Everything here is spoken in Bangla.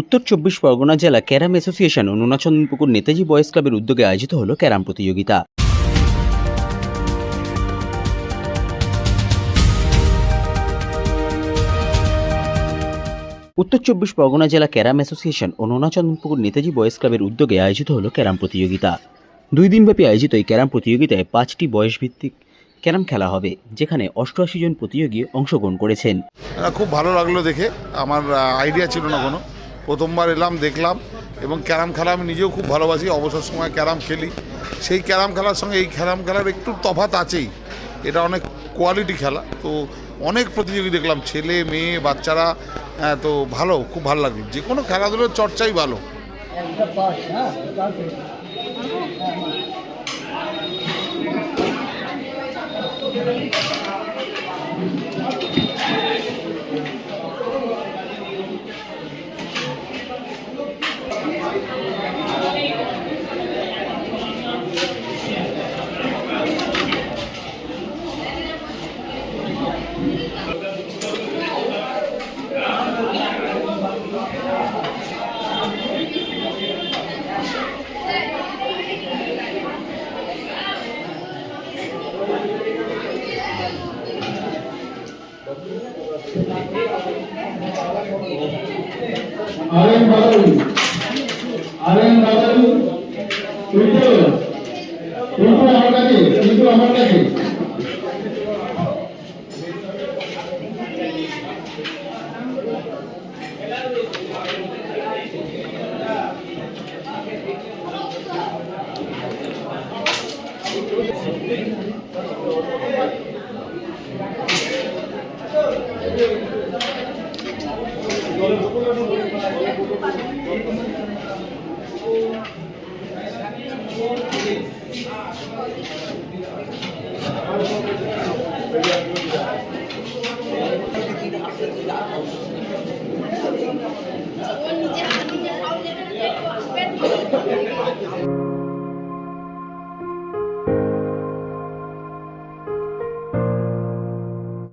উত্তর চব্বিশ পরগনা জেলা ক্যারাম অ্যাসোসিয়েশন ও নুনাচন্দ্রপুকুর নেতাজি বয়েজ ক্লাবের উদ্যোগে আয়োজিত হলো ক্যারাম প্রতিযোগিতা। উত্তর চব্বিশ পরগনা জেলা ক্যারাম অ্যাসোসিয়েশন ও নোনাচন্দ্রপুকুর নেতাজি বয়েজ ক্লাবের উদ্যোগে আয়োজিত হলো ক্যারাম প্রতিযোগিতা। দুই দিনব্যাপী আয়োজিত এই ক্যারাম প্রতিযোগিতায় পাঁচটি বয়সভিত্তিক ক্যারাম খেলা হবে, যেখানে অষ্টআশি জন প্রতিযোগী অংশগ্রহণ করেছেন। খুব ভালো লাগল দেখে। আমার আইডিয়া ছিল না কোনো। প্রথমবার এলাম দেখলাম এবং ক্যারাম খেলা আমি নিজেও খুব ভালোবাসি অবসর সময় ক্যারাম খেলি। সেই ক্যারাম খেলার সঙ্গে এই ক্যারাম খেলার একটু তফাত আছেই। এটা অনেক কোয়ালিটি খেলা। তো অনেক প্রতিযোগী দেখলাম ছেলে মেয়ে বাচ্চারা হ্যাঁ, তো ভালো খুব ভালো লাগে। যে কোনো খেলাধুলোর চর্চাই ভালো। আরেন বাদল আরেন বাদল টুইটো টুইটো আমার কাছে টুইটো আমার কাছে। ও নিজে নিজে খাও